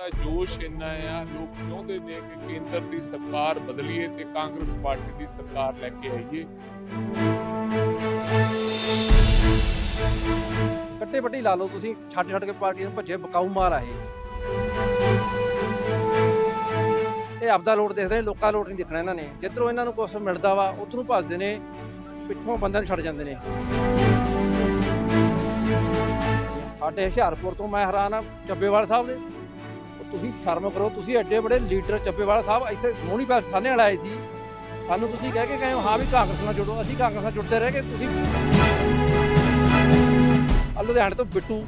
ਦਾ ਜੋਸ਼ ਇੰਨਾ ਆ ਲੋਕ ਚਾਹੁੰਦੇ ਨੇ ਕਿ ਕੇਂਦਰ ਦੀ ਸਰਕਾਰ ਬਦਲੀਏ ਤੇ ਕਾਂਗਰਸ ਪਾਰਟੀ ਦੀ ਸਰਕਾਰ ਲੈ ਕੇ ਆਈਏ। ਕੱਟੇ ਵੱਡੀ ਲਾ ਲਓ ਤੁਸੀਂ, ਛੱਡ ਛੱਡ ਕੇ ਪਾਰਟੀ ਨੂੰ ਭੱਜੇ ਬਕਾਊ ਮਾਰ ਆਏ। ਇਹ ਆਪਦਾ ਲੋਟ ਦੇਖਦੇ ਨੇ, ਲੋਕਾਂ ਲੋਟ ਨਹੀਂ ਦੇਖਣਾ ਇਹਨਾਂ ਨੇ। ਜਿੱਧਰੋਂ ਇਹਨਾਂ ਨੂੰ ਕੁਝ ਮਿਲਦਾ ਵਾ, ਉਧਰੋਂ ਭੱਜਦੇ ਨੇ, ਪਿੱਛੋਂ ਬੰਦਿਆਂ ਨੂੰ ਛੱਡ ਜਾਂਦੇ ਨੇ। ਸਾਡੇ ਹੁਸ਼ਿਆਰਪੁਰ ਤੋਂ ਮੈਂ ਹੈਰਾਨ ਆ ਚੱਬੇਵਾਲ ਸਾਹਿਬ ਦੇ। ਤੁਸੀਂ ਸ਼ਰਮ ਕਰੋ, ਤੁਸੀਂ ਐਡੇ ਬੜੇ ਲੀਡਰ ਚੱਬੇਵਾਲ ਸਾਹਿਬ, ਇੱਥੇ ਮੋਹਣੀ ਪੈਸ ਸਾਨੇ ਵਾਲਾ ਆਏ ਸੀ। ਸਾਨੂੰ ਤੁਸੀਂ ਕਹਿ ਕੇ ਗਏ ਹੋ, ਹਾਂ ਵੀ ਕਾਂਗਰਸ ਨਾਲ ਜੁੜੋ, ਅਸੀਂ ਕਾਂਗਰਸ ਨਾਲ ਜੁੜਦੇ ਰਹਿ ਗਏ, ਤੁਸੀਂ ਲੁਧਿਆਣੇ ਤੋਂ ਬਿੱਟੂ।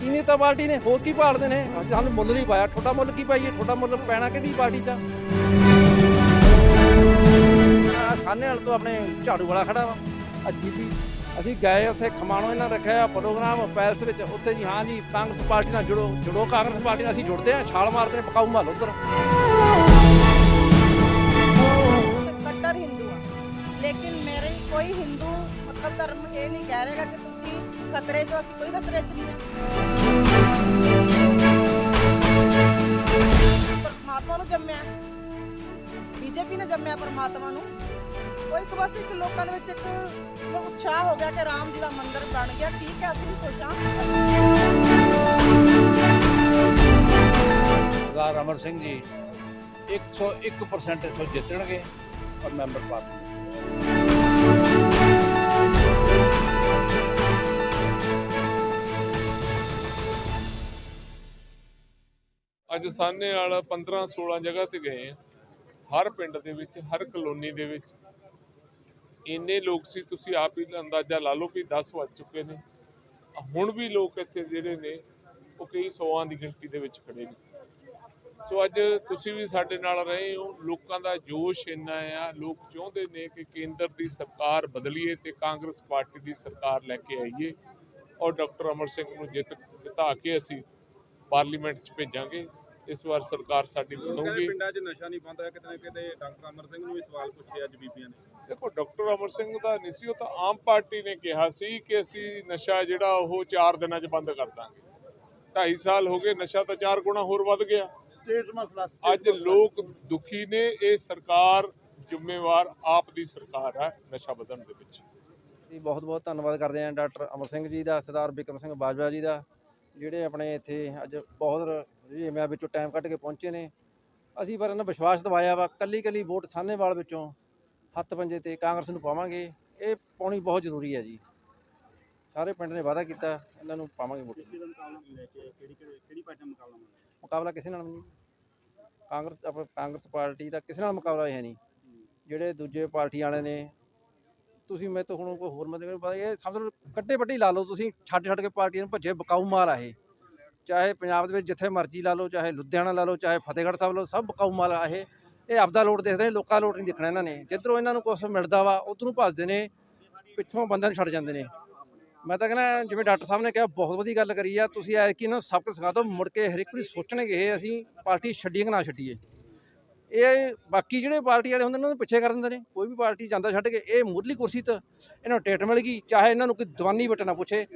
ਕੀ ਤਾਂ ਪਾਰਟੀ ਨੇ, ਹੋਰ ਕੀ ਪਾਲਦੇ ਨੇ? ਅਸੀਂ ਸਾਨੂੰ ਮੁੱਲ ਨਹੀਂ ਪਾਇਆ ਛੋਟਾ ਮੁੱਲ ਕੀ ਪਾਈਏ? ਛੋਟਾ ਮੁੱਲ ਪੈਣਾ ਕਿਹੜੀ ਪਾਰਟੀ 'ਚ ਸਾਹਨੇ ਵਾਲ ਤੋਂ ਆਪਣੇ ਝਾੜੂ ਵਾਲਾ ਖੜਾ ਵਾ ਆ ਜੀਪੀ। ਅਸੀਂ ਗਏ ਉੱਥੇ, ਖਮਾਣੋ ਇਹਨਾਂ ਰੱਖਿਆ ਪ੍ਰੋਗਰਾਮ, ਪੈਲਸ ਵਿੱਚ। ਉੱਥੇ ਜੀ ਹਾਂ ਜੀ, ਕਾਂਗਰਸ ਪਾਰਟੀ ਨਾਲ ਜੁੜੋ ਜੁੜੋ ਕਾਂਗਰਸ ਪਾਰਟੀ ਨਾਲ, ਅਸੀਂ ਜੁੜਦੇ ਆ ਛਾਲ ਮਾਰਦੇ ਨੇ, ਪਕਾਊ ਮਾਲ ਉਧਰ। ਕੱਟਰ ਹਿੰਦੂ ਆ। ਲੇਕਿਨ ਮੇਰੇ ਕੋਈ ਹਿੰਦੂ ਮਤਲਬ ਧਰਮ ਇਹ ਨਹੀਂ ਕਹਿ ਰਹੇਗਾ ਕਿ ਤੁਸੀਂ ਖਤਰੇ 'ਚ ਅਸੀਂ ਕੋਈ ਖਤਰੇ 'ਚ ਨਹੀਂ ਆ। ਪਰਮਾਤਮਾ ਨੂੰ ਜੰਮਿਆ। ਬੀਜੇਪੀ ਨੇ ਜੰਮਿਆ ਪਰਮਾਤਮਾ ਨੂੰ। ਉਹ ਇੱਕ ਬਸ ਇੱਕ ਲੋਕਾਂ ਦੇ ਵਿੱਚ ਇੱਕ ਮਤਲਬ ਉਤਸ਼ਾਹ ਹੋ ਗਿਆ ਕਿ ਰਾਮ ਜੀ ਦਾ ਮੰਦਿਰ ਬਣ ਗਿਆ। ਠੀਕ ਹੈ ਅਸੀਂ ਵੀ ਖੁਸ਼ ਹਾਂ। ਸਰਦਾਰ ਅਮਰ ਸਿੰਘ ਜੀ 101% ਇੱਥੋਂ ਜਿੱਤਣਗੇ ਔਰ ਮੈਂਬਰ ਪਾਰਟੀ ਅੱਜ ਸਾਹਨੇ ਵਾਲਾ 15 16 ਜਗ੍ਹਾ ਤੇ ਗਏ ਆ ਹਰ ਪਿੰਡ ਦੇ ਵਿੱਚ ਹਰ ਕਲੋਨੀ ਦੇ ਵਿੱਚ ਇੰਨੇ ਲੋਕ ਸੀ, ਤੁਸੀਂ ਆਪ ਹੀ ਅੰਦਾਜ਼ਾ ਲਾ ਲਓ ਵੀ 10 ਵੱਜ ਚੁੱਕੇ ਨੇ। ਹੁਣ ਵੀ ਲੋਕ ਇੱਥੇ ਜਿਹੜੇ ਨੇ, ਉਹ ਕਈ ਸੌਆਂ ਦੀ ਗਿਣਤੀ ਦੇ ਵਿੱਚ ਖੜੇ ਨੇ। ਸੋ ਅੱਜ ਤੁਸੀਂ ਵੀ ਸਾਡੇ ਨਾਲ ਰਹੇ ਹੋ। ਲੋਕਾਂ ਦਾ ਜੋਸ਼ ਇੰਨਾ ਆ, ਲੋਕ ਚਾਹੁੰਦੇ ਨੇ ਕਿ ਕੇਂਦਰ ਦੀ ਸਰਕਾਰ ਬਦਲੀਏ ਤੇ ਕਾਂਗਰਸ ਪਾਰਟੀ ਦੀ ਸਰਕਾਰ ਲੈ ਕੇ ਆਈਏ। ਔਰ ਡਾਕਟਰ ਅਮਰ ਸਿੰਘ ਨੂੰ ਜਿੱਤ ਜਿਤਾ ਕੇ ਅਸੀਂ ਪਾਰਲੀਮੈਂਟ 'ਚ ਭੇਜਾਂਗੇ। ਇਸ ਵਾਰ ਸਰਕਾਰ ਸਾਡੀ ਬਣੂਗੀ ਪਿੰਡਾਂ 'ਚ ਨਸ਼ਾ ਨਹੀਂ ਬੰਦ ਹੋਇਆ ਕਿਤੇ ਨਾ ਕਿਤੇ ਡਾਕਟਰ ਅਮਰ ਸਿੰਘ ਨੂੰ ਵੀ ਸਵਾਲ ਪੁੱਛੇ ਅੱਜ ਬੀਬੀਆਂ ਨੇ। ਦੇਖੋ ਡਾਕਟਰ ਅਮਰ ਸਿੰਘ ਦਾ ਨਹੀਂ ਸੀ ਉਹ ਤਾਂ ਆਮ ਪਾਰਟੀ ਨੇ ਕਿਹਾ ਸੀ ਕਿ ਅਸੀਂ ਨਸ਼ਾ ਜਿਹੜਾ ਉਹ 4 ਦਿਨਾਂ 'ਚ ਬੰਦ ਕਰ ਦਾਂਗੇ। 2.5 ਸਾਲ ਹੋ ਗਏ ਨਸ਼ਾ ਤਾਂ 4 ਗੁਣਾ ਹੋਰ ਵੱਧ ਗਿਆ। ਸਟੇਟ ਮਸਲਾ ਅੱਜ ਲੋਕ ਦੁਖੀ ਨੇ ਇਹ ਸਰਕਾਰ ਜ਼ਿੰਮੇਵਾਰ ਆਪ ਦੀ ਸਰਕਾਰ ਹੈ ਨਸ਼ਾ ਵਧਣ ਦੇ ਵਿੱਚ। ਜੀ ਬਹੁਤ ਬਹੁਤ ਧੰਨਵਾਦ ਕਰਦੇ ਹਾਂ ਡਾਕਟਰ ਅਮਰ ਸਿੰਘ ਜੀ ਦਾ ਸਰਦਾਰ ਬਿਕਰਮ ਸਿੰਘ ਬਾਜਵਾ ਜੀ ਦਾ ਜਿਹੜੇ ਆਪਣੇ ਇੱਥੇ ਅੱਜ ਬਹੁਤ ਰਜੇਵਿਆਂ ਵਿੱਚੋਂ ਟਾਈਮ ਕੱਢ ਕੇ ਪਹੁੰਚੇ ਨੇ। ਅਸੀਂ ਪਰ ਇਹਨਾਂ ਵਿਸ਼ਵਾਸ ਦਿਵਾਇਆ ਵਾ ਕੱਲੀ ਕੱਲੀ ਵੋਟ ਸਾਹਨੇਵਾਲ ਵਿੱਚੋਂ ਹੱਥ ਪੰਜੇ ਤੇ ਕਾਂਗਰਸ ਨੂੰ ਪਾਵਾਂਗੇ। ਇਹ ਪਾਉਣੀ ਬਹੁਤ ਜ਼ਰੂਰੀ ਹੈ ਜੀ। ਸਾਰੇ ਪਿੰਡ ਨੇ ਵਾਅਦਾ ਕੀਤਾ ਇਹਨਾਂ ਨੂੰ ਪਾਵਾਂਗੇ ਵੋਟ। ਮੁਕਾਬਲਾ ਕਿਸੇ ਨਾਲ ਨਹੀਂ। ਕਾਂਗਰਸ ਆਪਾਂ ਕਾਂਗਰਸ ਪਾਰਟੀ ਦਾ ਕਿਸੇ ਨਾਲ ਮੁਕਾਬਲਾ ਹੈ ਨਹੀਂ। ਜਿਹੜੇ ਦੂਜੇ ਪਾਰਟੀ ਵਾਲੇ ਨੇ ਤੁਸੀਂ ਮੇਰੇ ਤੋਂ ਹੁਣ ਕੋਈ ਹੋਰ ਮਤਲਬ ਪਤਾ। ਇਹ ਸਮਝ ਲਓ ਕੱਟੇ ਵੱਡੀ ਲਾ ਲਓ ਤੁਸੀਂ। ਛੱਡ ਛੱਡ ਕੇ ਪਾਰਟੀਆਂ ਨੂੰ ਭੱਜੇ ਬਕਾਊ ਮਾਰ ਆਏ ਚਾਹੇ ਪੰਜਾਬ ਦੇ ਵਿੱਚ ਜਿੱਥੇ ਮਰਜ਼ੀ ਲਾ ਲਓ, ਚਾਹੇ ਲੁਧਿਆਣਾ ਲਾ ਲਓ, ਚਾਹੇ ਫਤਿਹਗੜ੍ਹ ਸਾਹਿਬ ਲਾ ਲਓ, ਸਭ ਕੌਮਾਂ ਲਾ ਆਏ ਇਹ ਆਪਦਾ ਲੋਟ ਦੇਖਦੇ ਨੇ, ਲੋਕਾਂ ਲੋਟ ਨਹੀਂ ਦੇਖਣਾ ਇਹਨਾਂ ਨੇ। ਜਿੱਧਰੋਂ ਇਹਨਾਂ ਨੂੰ ਕੁਝ ਮਿਲਦਾ ਵਾ, ਉਧਰੋਂ ਭੱਜਦੇ ਨੇ, ਪਿੱਛੋਂ ਬੰਦਿਆਂ ਨੂੰ ਛੱਡ ਜਾਂਦੇ ਨੇ। ਮੈਂ ਤਾਂ ਕਹਿੰਦਾ, ਜਿਵੇਂ ਡਾਕਟਰ ਸਾਹਿਬ ਨੇ ਕਿਹਾ, ਬਹੁਤ ਵਧੀਆ ਗੱਲ ਕਰੀ ਆ, ਤੁਸੀਂ ਐ ਕਿ ਇਹਨਾਂ ਨੂੰ ਸਬਕ ਸਿਖਾ ਦਿਓ, ਮੁੜ ਕੇ ਹਰ ਇੱਕ ਵਾਰੀ ਸੋਚਣਗੇ ਇਹ ਅਸੀਂ ਪਾਰਟੀ ਛੱਡੀਏ ਕਿ ਨਾ ਛੱਡੀਏ। ਇਹ ਬਾਕੀ ਜਿਹੜੇ ਪਾਰਟੀ ਵਾਲੇ ਹੁੰਦੇ ਨੇ, ਉਹਨਾਂ ਨੂੰ ਪਿੱਛੇ ਕਰ ਦਿੰਦੇ ਨੇ। ਕੋਈ ਵੀ ਪਾਰਟੀ ਜਾਂਦਾ ਛੱਡ ਕੇ, ਇਹ ਮੁੱਢਲੀ ਕੁਰਸੀ ਤੇ ਇਹਨਾਂ ਨੂੰ ਟੇਟ ਮਿਲ ਗਈ, ਚਾਹੇ ਇਹਨਾਂ ਨੂੰ ਕੋਈ ਦਵਾਨੀ ਵਟ ਨਾ ਪੁੱਛੇ।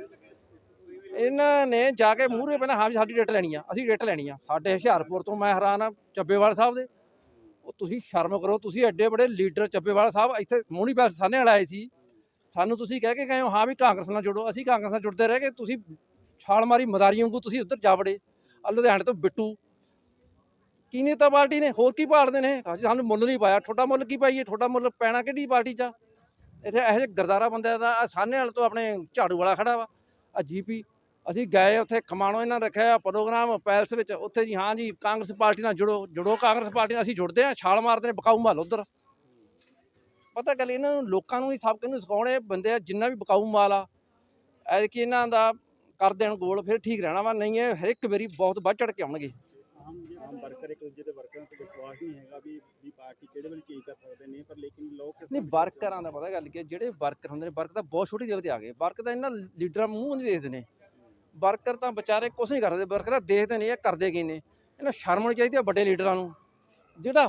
ਇਹਨਾਂ ਨੇ ਜਾ ਕੇ ਮੂਹਰੇ ਪਹਿਲਾਂ ਹਾਂ ਵੀ ਸਾਡੀ ਡੇਟ ਲੈਣੀ ਆ, ਅਸੀਂ ਡੇਟ ਲੈਣੀ ਆ। ਸਾਡੇ ਹੁਸ਼ਿਆਰਪੁਰ ਤੋਂ ਮੈਂ ਹੈਰਾਨ ਆ ਚੱਬੇਵਾਲ ਸਾਹਿਬ ਦੇ। ਉਹ ਤੁਸੀਂ ਸ਼ਰਮ ਕਰੋ, ਤੁਸੀਂ ਐਡੇ ਬੜੇ ਲੀਡਰ ਚੱਬੇਵਾਲ ਸਾਹਿਬ, ਇੱਥੇ ਮੋਹਣੀ ਪੈਸ ਸਾਹਨੇ ਵਾਲਾ ਆਏ ਸੀ। ਸਾਨੂੰ ਤੁਸੀਂ ਕਹਿ ਕੇ ਗਏ ਹੋ, ਹਾਂ ਵੀ ਕਾਂਗਰਸ ਨਾਲ ਜੁੜੋ, ਅਸੀਂ ਕਾਂਗਰਸ ਨਾਲ ਜੁੜਦੇ ਰਹਿ ਗਏ, ਤੁਸੀਂ ਛਾਲ ਮਾਰੀ ਮਦਾਰੀ ਵਾਂਗੂ ਤੁਸੀਂ ਉੱਧਰ ਜਾ ਵੜੇ ਲੁਧਿਆਣੇ ਤੋਂ ਬਿੱਟੂ। ਕੀ ਨੇਤਾ ਪਾਰਟੀ ਨੇ, ਹੋਰ ਕੀ ਪਾਲਦੇ ਨੇ? ਅਸੀਂ ਸਾਨੂੰ ਮੁੱਲ ਨਹੀਂ ਪਾਇਆ ਛੋਟਾ ਮੁੱਲ ਕੀ ਪਾਈਏ ਛੋਟਾ ਮੁੱਲ ਪੈਣਾ ਕਿਹੜੀ ਪਾਰਟੀ 'ਚ ਆ? ਇੱਥੇ ਇਹੋ ਜਿਹੇ ਗਰਦਾਰਾ ਬੰਦਿਆਂ ਦਾ ਸਾਹਨੇ ਵਾਲ ਤੋਂ ਆਪਣੇ ਝਾੜੂ ਵਾਲਾ ਖੜਾ ਵਾ ਆ ਜੀਪੀ ਅਸੀਂ ਗਏ ਉੱਥੇ ਖਮਾਣੋ ਇਹਨਾਂ ਰੱਖਿਆ ਪ੍ਰੋਗਰਾਮ ਪੈਲਸ ਵਿੱਚ। ਉੱਥੇ ਜੀ ਹਾਂ ਜੀ ਕਾਂਗਰਸ ਪਾਰਟੀ ਨਾਲ ਜੁੜੋ ਜੁੜੋ ਕਾਂਗਰਸ ਪਾਰਟੀ ਨਾਲ ਅਸੀਂ ਜੁੜਦੇ ਆ ਛਾਲ ਮਾਰਦੇ ਨੇ ਬਕਾਊ ਮਾਲ ਉਧਰ। ਪਤਾ ਗੱਲ ਇਹਨਾਂ ਨੂੰ ਲੋਕਾਂ ਨੂੰ ਹੀ ਸਭ ਨੂੰ ਸਿਖਾਉਣੇ ਬੰਦੇ ਆ ਜਿੰਨਾ ਵੀ ਬਕਾਊ ਮਾਲ ਆ ਐਤਕੀ ਇਹਨਾਂ ਦਾ ਕਰ ਦੇਣ ਗੋਲ ਫਿਰ ਠੀਕ ਰਹਿਣਾ ਵਾ ਨਹੀਂ ਇਹ ਹਰ ਇੱਕ ਵਾਰੀ ਬਹੁਤ ਵੱਧ ਚੜ ਕੇ ਆਉਣਗੇ। ਆਮ ਵਰਕਰ ਇੱਕ ਦੂਜੇ ਦੇ ਵਰਕਰਾਂ ਤੇ ਵਿਸ਼ਵਾਸ ਨਹੀਂ ਹੈਗਾ ਵੀ ਵੀ ਪਾਰਟੀ ਕਿਹੜੇ ਵੇਲੇ ਕੀ ਕਰ ਸਕਦੇ ਨੇ ਪਰ ਲੇਕਿਨ ਲੋਕ ਨਹੀਂ ਵਰਕਰਾਂ ਦਾ ਪਤਾ ਗੱਲ ਕੀ ਹੈ ਜਿਹੜੇ ਵਰਕਰ ਹੁੰਦੇ ਨੇ ਵਰਕਰ ਤਾਂ ਬਹੁਤ ਛੋਟੀ ਲੈਵਲ ਤੇ ਆ ਗਏ। ਵਰਕਰ ਤਾਂ ਇਹਨਾਂ ਲੀਡਰਾਂ ਮੂੰਹ ਨਹੀਂ ਦੇਖਦੇ ਨੇ। ਵਰਕਰ ਤਾਂ ਵਿਚਾਰੇ ਕੁਝ ਨਹੀਂ ਕਰਦੇ ਵਰਕਰ ਤਾਂ ਦੇਖਦੇ ਨੇ ਇਹ ਕਰਦੇ ਕੀ ਨੇ। ਇਹਨਾਂ ਸ਼ਰਮ ਆਉਣੀ ਚਾਹੀਦੀ ਹੈ ਵੱਡੇ ਲੀਡਰਾਂ ਨੂੰ। ਜਿਹੜਾ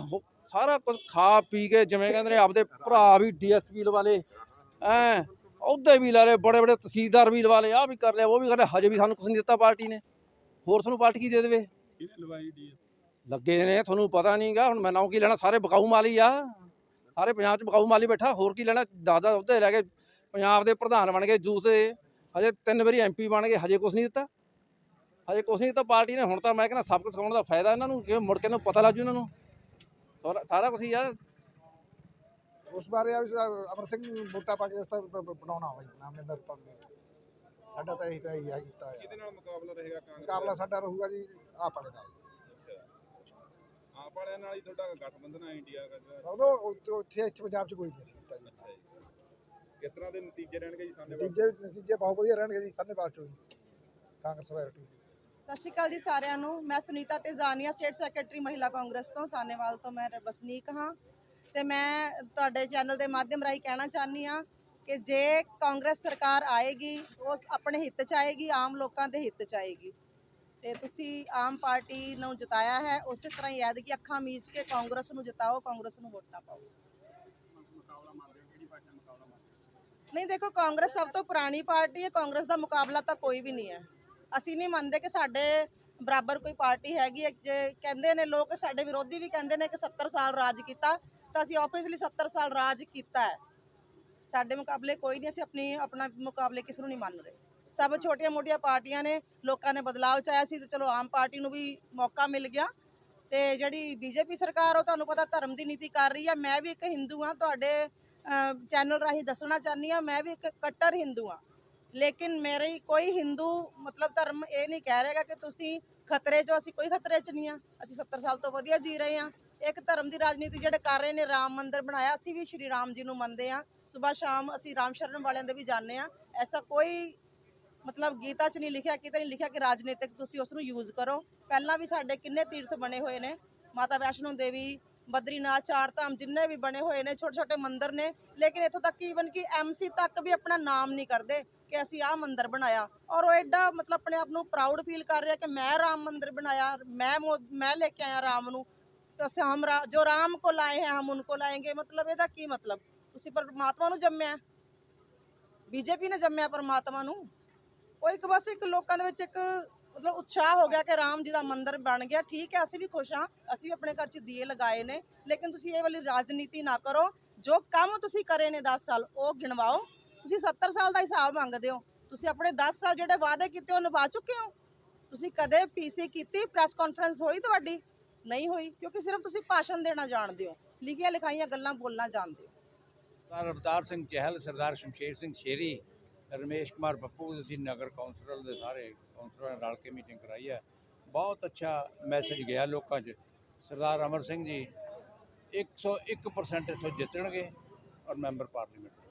ਸਾਰਾ ਕੁਝ ਖਾ ਪੀ ਕੇ ਜਿਵੇਂ ਕਹਿੰਦੇ ਨੇ ਆਪਦੇ ਭਰਾ ਵੀ ਡੀਐਸਪੀ ਲਵਾਲੇ ਐ ਅਹੁਦੇ ਵੀ ਲੈ ਲਏ ਬੜੇ ਬੜੇ ਤਹਿਸੀਲਦਾਰ ਵੀ ਲਵਾ ਲਏ ਆ ਵੀ ਕਰ ਲਿਆ ਉਹ ਵੀ ਕਰ ਲਿਆ ਹਜੇ ਵੀ ਸਾਨੂੰ ਕੁਝ ਨਹੀਂ ਦਿੱਤਾ ਪਾਰਟੀ ਨੇ। ਹੋਰ ਸਾਨੂੰ ਪਾਰਟੀ ਕੀ ਦੇ ਦੇਵੇ? ਲੱਗੇ ਨੇ ਤੁਹਾਨੂੰ ਪਤਾ ਨਹੀਂਗਾ ਹੁਣ ਮੈਂ ਨਾਉ ਕੀ ਲੈਣਾ ਸਾਰੇ ਬਕਾਊ ਮਾਲੀ ਆ। ਸਾਰੇ ਪੰਜਾਬ 'ਚ ਬਕਾਊ ਮਾਲੀ ਬੈਠਾ ਹੋਰ ਕੀ ਲੈਣਾ ਦਾਦਾ ਉੱਤੇ ਰਹਿ ਗਏ ਪੰਜਾਬ ਦੇ ਪ੍ਰਧਾਨ ਬਣ ਗਏ ਜੂਸ। ਦੇ ਹਜੇ ਤਿੰਨ ਵਾਰੀ ਐਮਪੀ ਬਣ ਗਏ ਹਜੇ ਕੁਝ ਨਹੀਂ ਦਿੱਤਾ। ਹਜੇ ਕੁਝ ਨਹੀਂ ਦਿੱਤਾ ਪਾਰਟੀ ਨੇ ਹੁਣ ਤਾਂ ਮੈਂ ਕਹਿੰਦਾ ਸਬਕ ਸਿਖਾਉਣ ਦਾ ਫਾਇਦਾ ਇਹਨਾਂ ਨੂੰ ਕਿ ਮੁੜ ਕੇ ਨੂੰ ਪਤਾ ਲੱਗ ਜੂ ਇਹਨਾਂ ਨੂੰ। ਸਾਰਾ- ਕੁਝ ਆ ਉਸ ਬਾਰੇ ਆ ਵੀ ਸਾ- ਅਮਰ ਸਿੰਘ ਵੋਟਾਂ ਪਾ ਕੇ ਇਸ ਤਰ੍ਹਾਂ ਬਣਾਉਣਾ ਹੋਵੇ ਨਾਮ ਨੇ। ਮੇਰੇ ਸਾਡਾ ਤਾਂ ਇਹੀ ਤਾਂ ਇਹੀ ਆ ਕੀਤਾ ਕਿਹਦੇ ਨਾਲ ਮੁਕਾਬਲਾ ਰਹੇਗਾ ਕਾਂਗਰਸ ਮੁਕਾਬਲਾ ਸਾਡਾ ਰਹੂਗਾ ਜੀ ਆਪ ਵਾਲੇ ਨਾਲ। ਆਪ ਵਾਲਿਆਂ ਨਾਲ ਹੀ ਤੁਹਾਡਾ ਗਠਬੰਧਨ ਹੈ ਇੰਡੀਆ ਦਾ। ਉਦੋਂ ਉੱਥੇ ਉੱਥੇ ਇੱਥੇ ਪੰਜਾਬ 'ਚ ਕੋਈ ਨਹੀਂ ਸੀ ਕੀਤਾ ਜੀ। ਕਿਸ ਤਰ੍ਹਾਂ ਦੇ ਨਤੀਜੇ ਰਹਿਣਗੇ ਜੀ ਸਾਹਮਣੇ ਨਤੀਜੇ ਨਤੀਜੇ ਬਹੁਤ ਵਧੀਆ ਰਹਿਣਗੇ ਜੀ ਸਾਨੇ ਬਾਅਦ ਚੋਂ ਜੀ। ਕਾਂਗਰਸ ਪਾਰਟੀ ਸਤਿ ਸ਼੍ਰੀ ਅਕਾਲ ਜੀ ਸਾਰਿਆਂ ਨੂੰ। ਮੈਂ ਸੁਨੀਤਾ ਤੇਜ਼ਾਨੀਆ ਸਟੇਟ ਸੈਕਟਰੀ ਮਹਿਲਾ ਕਾਂਗਰਸ ਤੋਂ। ਸਾਨੇਵਾਲ ਤੋਂ ਮੈਂ ਵਸਨੀਕ ਹਾਂ। ਤੇ ਮੈਂ ਤੁਹਾਡੇ ਚੈਨਲ ਦੇ ਮਾਧਿਅਮ ਰਾਹੀਂ ਕਹਿਣਾ ਚਾਹਨੀ ਆ ਕਿ ਜੇ ਕਾਂਗਰਸ ਸਰਕਾਰ ਆਏਗੀ ਉਹ ਆਪਣੇ ਹਿੱਤ ਚ ਆਏਗੀ ਆਮ ਲੋਕਾਂ ਦੇ ਹਿੱਤ ਚ ਆਏਗੀ। ਤੇ ਤੁਸੀਂ ਆਮ ਪਾਰਟੀ ਨੂੰ ਜਿਤਾਇਆ ਹੈ ਉਸੇ ਤਰ੍ਹਾਂ ਹੀ ਐਦ ਕਿ ਅੱਖਾਂ ਮੀਚ ਕੇ ਕਾਂਗਰਸ ਨੂੰ ਜਿਤਾਓ ਕਾਂਗਰਸ ਨੂੰ ਵੋਟਾਂ ਪਾਓ ਮੁਕਾਬਲਾ ਮੰਨਦੇ ਹੋ ਕਿਹੜੀ ਪਾਰਟੀ ਨਾਲ ਮੁਕਾਬਲਾ ਮੰਨਦੇ ਨਹੀਂ, ਦੇਖੋ, ਕਾਂਗਰਸ ਸਭ ਤੋਂ ਪੁਰਾਣੀ ਪਾਰਟੀ ਹੈ, ਕਾਂਗਰਸ ਦਾ ਮੁਕਾਬਲਾ ਤਾਂ ਕੋਈ ਵੀ ਨਹੀਂ ਹੈ। ਅਸੀਂ ਨਹੀਂ ਮੰਨਦੇ ਕਿ ਸਾਡੇ ਬਰਾਬਰ ਕੋਈ ਪਾਰਟੀ ਹੈਗੀ ਹੈ। ਜੇ ਕਹਿੰਦੇ ਨੇ ਲੋਕ ਸਾਡੇ ਵਿਰੋਧੀ ਵੀ ਕਹਿੰਦੇ ਨੇ ਕਿ 70 ਸਾਲ ਰਾਜ ਕੀਤਾ, ਤਾਂ ਅਸੀਂ ਆਫੀਸਲੀ 70 ਸਾਲ ਰਾਜ ਕੀਤਾ ਹੈ। ਸਾਡੇ ਮੁਕਾਬਲੇ ਕੋਈ ਨਹੀਂ, ਅਸੀਂ ਆਪਣੀ, ਆਪਣਾ ਮੁਕਾਬਲੇ ਕਿਸ ਨੂੰ ਨਹੀਂ ਮੰਨ ਰਹੇ। ਸਭ ਛੋਟੀਆਂ-ਮੋਟੀਆਂ ਪਾਰਟੀਆਂ ਨੇ, ਲੋਕਾਂ ਨੇ ਬਦਲਾਅ ਚਾਹਿਆ ਸੀ ਤੇ ਚਲੋ ਆਮ ਪਾਰਟੀ ਨੂੰ ਵੀ ਮੌਕਾ ਮਿਲ ਗਿਆ। ਤੇ ਜਿਹੜੀ ਬੀਜੇਪੀ ਸਰਕਾਰ, ਉਹ ਤੁਹਾਨੂੰ ਪਤਾ ਧਰਮ ਦੀ ਨੀਤੀ ਕਰ ਰਹੀ ਹੈ। ਮੈਂ ਵੀ ਇੱਕ ਹਿੰਦੂ ਹਾਂ, ਤੁਹਾਡੇ ਚੈਨਲ ਰਾਹੀਂ ਦੱਸਣਾ ਚਾਹੁੰਦੀ ਹਾਂ, ਮੈਂ ਵੀ ਇੱਕ ਕੱਟਰ ਹਿੰਦੂ ਹਾਂ। ਲੇਕਿਨ ਮੇਰੇ ਕੋਈ ਹਿੰਦੂ ਮਤਲਬ ਧਰਮ ਇਹ ਨਹੀਂ ਕਹਿ ਰਹੇਗਾ ਕਿ ਤੁਸੀਂ ਖਤਰੇ 'ਚ, ਅਸੀਂ ਕੋਈ ਖਤਰੇ 'ਚ ਨਹੀਂ ਆ ਅਸੀਂ 70 ਸਾਲ ਤੋਂ ਵਧੀਆ ਜੀ ਰਹੇ ਹਾਂ। ਇੱਕ ਧਰਮ ਦੀ ਰਾਜਨੀਤੀ ਜਿਹੜੇ ਕਰ ਰਹੇ ਨੇ, ਰਾਮ ਮੰਦਿਰ ਬਣਾਇਆ, ਅਸੀਂ ਵੀ ਸ਼੍ਰੀ ਰਾਮ ਜੀ ਨੂੰ ਮੰਨਦੇ ਹਾਂ। ਸਵੇਰ ਸ਼ਾਮ ਅਸੀਂ ਰਾਮ ਸ਼ਰਨ ਵਾਲਿਆਂ ਦੇ ਵੀ ਜਾਂਦੇ ਹਾਂ। ਐਸਾ ਕੋਈ ਮਤਲਬ ਗੀਤਾ 'ਚ ਨਹੀਂ ਲਿਖਿਆ, ਕਿਤੇ ਨਹੀਂ ਲਿਖਿਆ ਕਿ ਰਾਜਨੀਤਿਕ ਤੁਸੀਂ ਉਸ ਨੂੰ ਯੂਜ਼ ਕਰੋ। ਪਹਿਲਾਂ ਵੀ ਸਾਡੇ ਕਿੰਨੇ ਤੀਰਥ ਬਣੇ ਹੋਏ ਨੇ। ਮਾਤਾ ਵੈਸ਼ਨੋ ਦੇਵੀ ਬਦਰੀਨਾਥ ਚਾਰ ਧਾਮ ਜਿੰਨੇ ਵੀ ਬਣੇ ਹੋਏ ਨੇ ਛੋਟੇ ਛੋਟੇ ਮੰਦਿਰ ਨੇ, ਲੇਕਿਨ ਇੱਥੋਂ ਤੱਕ ਈਵਨ ਕਿ ਐਮਸੀ ਤੱਕ ਵੀ ਆਪਣਾ ਨਾਮ ਨਹੀਂ ਕਰਦੇ ਕਿ ਅਸੀਂ ਆਹ ਮੰਦਿਰ ਬਣਾਇਆ। ਔਰ ਉਹ ਐਡਾ ਮਤਲਬ ਆਪਣੇ ਆਪ ਨੂੰ ਪ੍ਰਾਊਡ ਫੀਲ ਕਰ ਰਿਹਾ ਕਿ ਮੈਂ ਰਾਮ ਮੰਦਿਰ ਬਣਾਇਆ, ਮੈਂ ਮੈਂ ਲੈ ਕੇ ਆਇਆ ਰਾਮ ਨੂੰ। ਅਸੀਂ ਹਮ ਜੋ ਰਾਮ ਕੋ ਲਾਏ ਹੈ, ਹਮ ਉਨਕੋ ਲਾਏਗੇ ਮਤਲਬ ਇਹਦਾ ਕੀ ਮਤਲਬ? ਤੁਸੀਂ ਪਰਮਾਤਮਾ ਨੂੰ ਜੰਮਿਆ। ਬੀਜੇਪੀ ਨੇ ਜੰਮਿਆ ਪਰਮਾਤਮਾ ਨੂੰ। ਉਹ ਇੱਕ ਬਸ ਇੱਕ ਲੋਕਾਂ ਦੇ ਵਿੱਚ ਇੱਕ ਮਤਲਬ ਉਤਸ਼ਾਹ ਹੋ ਗਿਆ ਕਿ ਰਾਮ ਜੀ ਦਾ ਮੰਦਿਰ ਬਣ ਗਿਆ। ਠੀਕ ਹੈ, ਅਸੀਂ ਵੀ ਖੁਸ਼ ਹਾਂ। ਅਸੀਂ ਵੀ ਆਪਣੇ ਘਰ 'ਚ ਦੀਏ ਲਗਾਏ ਨੇ। ਲੇਕਿਨ ਤੁਸੀਂ ਇਹ ਵਾਲੀ ਰਾਜਨੀਤੀ ਨਾ ਕਰੋ। ਜੋ ਕੰਮ ਤੁਸੀਂ ਕਰੇ ਨੇ 10 ਸਾਲ, ਉਹ ਗਿਣਵਾਓ। ਤੁਸੀਂ 70 ਸਾਲ ਦਾ ਹਿਸਾਬ ਮੰਗਦੇ ਹੋ। ਤੁਸੀਂ ਆਪਣੇ 10 ਸਾਲ ਜਿਹੜੇ ਵਾਅਦੇ ਕੀਤੇ, ਉਹ ਨਿਭਾ ਚੁੱਕੇ ਹੋ। ਤੁਸੀਂ ਕਦੇ ਪੀਸੀ ਕੀਤੀ ਪ੍ਰੈਸ ਕਾਨਫਰੰਸ ਹੋਈ ਤੁਹਾਡੀ? ਨਹੀਂ ਹੋਈ, ਕਿਉਂਕਿ ਸਿਰਫ ਤੁਸੀਂ ਭਾਸ਼ਣ ਦੇਣਾ ਜਾਣਦੇ ਹੋ। ਲਿਖੀਆਂ ਲਿਖਾਈਆਂ ਗੱਲਾਂ ਬੋਲਣਾ ਜਾਣਦੇ ਹੋ। ਸਰਦਾਰ ਅਵਤਾਰ ਸਿੰਘ ਚਹਿਲ, ਸਰਦਾਰ ਸ਼ਮਸ਼ੇਰ ਸਿੰਘ ਸ਼ੇਰੀ ਰਮੇਸ਼ ਕੁਮਾਰ ਬੱਪੂ ਅਸੀਂ ਨਗਰ ਕੌਂਸਲਰ ਦੇ ਸਾਰੇ ਕੌਂਸਲਰਾਂ ਨਾਲ ਰਲ ਕੇ ਮੀਟਿੰਗ ਕਰਾਈ ਹੈ। ਬਹੁਤ ਅੱਛਾ ਮੈਸੇਜ ਗਿਆ ਲੋਕਾਂ 'ਚ। ਸਰਦਾਰ ਅਮਰ ਸਿੰਘ ਜੀ 101% ਇੱਥੋਂ ਜਿੱਤਣਗੇ ਔਰ ਮੈਂਬਰ ਪਾਰਲੀਮੈਂਟ